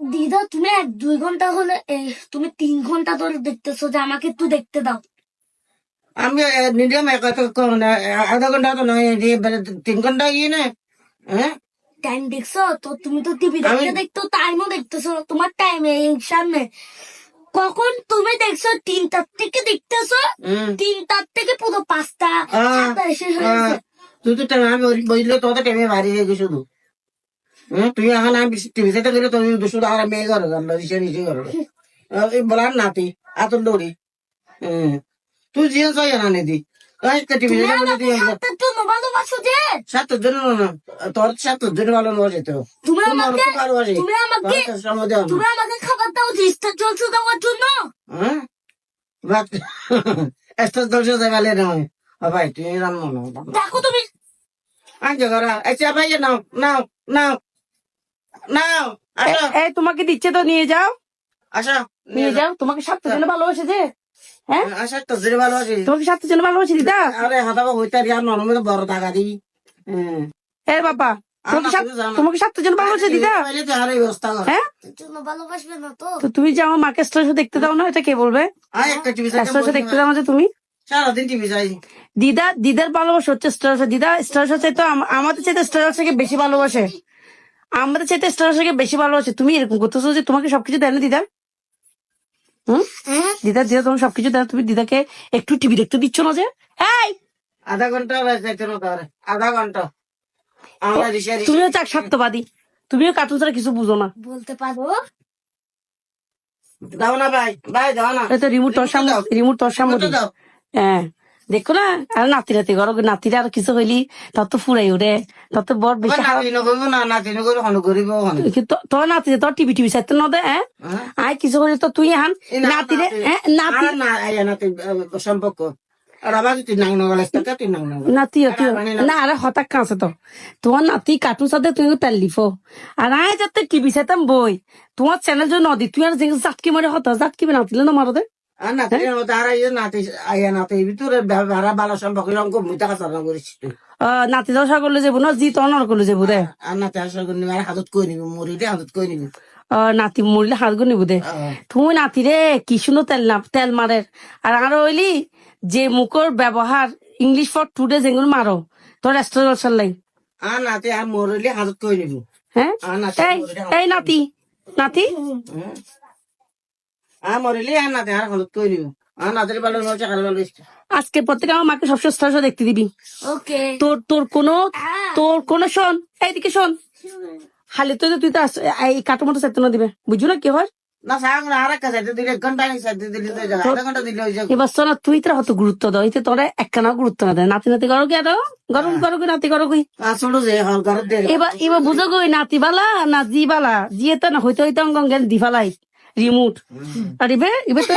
দিদা তুমি এক দুই ঘণ্টা হলে তুমি তিন ঘণ্টা ধরে দেখতেছো যে আমাকে একটু দেখতে দাও। আমি নিলাম এক আধা ঘণ্টা তো নয় তিন ঘণ্টা ইয়ে না হ্যাঁ? টাইম দেখছ? তো তুমি তো টিভি দেখতে দেখতো টাইমও দেখতেছো তোমার টাইম সামনে। কখন তুমি দেখছ তিনটার থেকে দেখতেছো? তিনটার থেকে পুরো পাঁচটা শেষ হয়ে তুই তো টাইম আমি বসলে তো তো টাইমে বাড়ি যাই শুধু। হ্যাঁ তুই এখন আমি টিভি সেটা গেলে তুই শুধু আর মেয়ে ঘরে জানলো রিসে রিসে এই বলার নাতি আতর দৌড়ি। হ্যাঁ তুই জিও চাই না নিদি। তোর ভালো নয় তুমি আমাকে তুমি আমাকে তুমি খাবার দাও চলছে দেওয়ার জন্য। হ্যাঁ? এত নয় ভাই রান্না দেখো তুমি। ঘরা আচ্ছা ভাই নাও নাও নাও। নাও এই তোমাকে দিচ্ছে তো নিয়ে যাও। আসো নিয়ে যাও। তোমাকে জন্য ভালোবাসে যে। হ্যাঁ? আসো তো জেরে ভালো আছে তোমাকে জন্য ভালোবাসে দিদা। আরে হাতাবা হইতে আর নরমে তো বড় টাকা দিবি হ্যাঁ। এ বাবা তোমাকে জন্য ভালোবাসে দিদা। তো হ্যাঁ? ভালোবাসবে না তো। তো তুমি যে আমার মাকে স্টোর দেখতে দাও না এটা কে বলবে? স্টোর দেখতে দাও না যে তুমি? সারাদিন টিভি চাই। দিদা দিদার ভালোবাসা হচ্ছে স্টার দিদা স্টার চাইতো আম- আমাদের চাইতে স্টার থেকে বেশি ভালোবাসে। আমাদের চাইতে স্টার থেকে বেশি ভালোবাসে। তুমি এরকম করতেছো যে তোমাকে সবকিছু দেয় না দিদা? হুম? হ্যাঁ। দিদা দিদা তোমার সবকিছু দেয় তুমি দিদাকে একটু টিভি দেখতে দিচ্ছ না যে? এই! আধা ঘণ্টা আধা ঘণ্টা। তুমিও চাক স্বার্থবাদী। তুমিও কার্টুন ছাড়া কিছু বুঝো না। বলতে পারব? দাও না ভাই। ভাই দাও না। এই তো রিমোট তোর সামনে দাও। রিমোট তোর সামনে দাও। হ্যাঁ। দেখো না আর নাতি নাতি করো নাতিরা আর কিছু হইলি তার তো ফুরাই ওরে তার তো বড় বেশি হাওয়া- নাতি তোর তোর টিভি টিভি চাইতে না দে? আয় কিছু হইলে তো তুই হান নাতিরে নাতি- হ্যাঁ? সম্পর্ক। তুই তুই নাতি না। আরে হঠাৎ কাছে তো। তোমার নাতি কার্টুন সাথে তুমি তেল লিফো। আর আয় যাতে টিভি চাইতাম বই। তোমার চ্যানেল যদি নদী তুই আর যে জাটকি মারে হতা জাটকি নাতিলে না মারো দে। নাতি আইয়া নাতি দশা করলে যাব না জি তোর নর করলে যাব দে। নাতি আসা করি আর হাতত কই নিবি মরি দে হাতত কই নিবি। নাতি মরিলে হাত গো নিবো দে। তুমি নাতি রে কি সুন্দর তেল না তেল মারে। আর আর হইলি যে মুখর ব্যবহার ইংলিশ ফর টুডে যেগুলো মারো তোর রেস্টুরেন্ট চালাই আর নাতি আর মরিলে হাতত কই নিবি। হ্যাঁ এই নাতি নাতি? আজকে প্রত্যেকে আমার মাকে সবসময় স্টার দেখতে দিবি। ওকে তোর তোর কোনো। তোর কোনো শোন এইদিকে শোন হালি তুই তো তুই তো এই কাটো মতো চেতনা দিবে। বুঝু না কি হয়? এবার শোনা তুই তোর হত গুরুত্ব দাও এতে তোরা একখানা গুরুত্ব না দেয় নাতি নাতি করো কি আরও গরম করো কি নাতি করো কি এবার এবার বুঝো গই নাতি বালা না জি বালা। জিয়ে তো না হইতে হইতে অঙ্গ জ্ঞান দি ফালাই রিমোট। আর এবে এবে তো-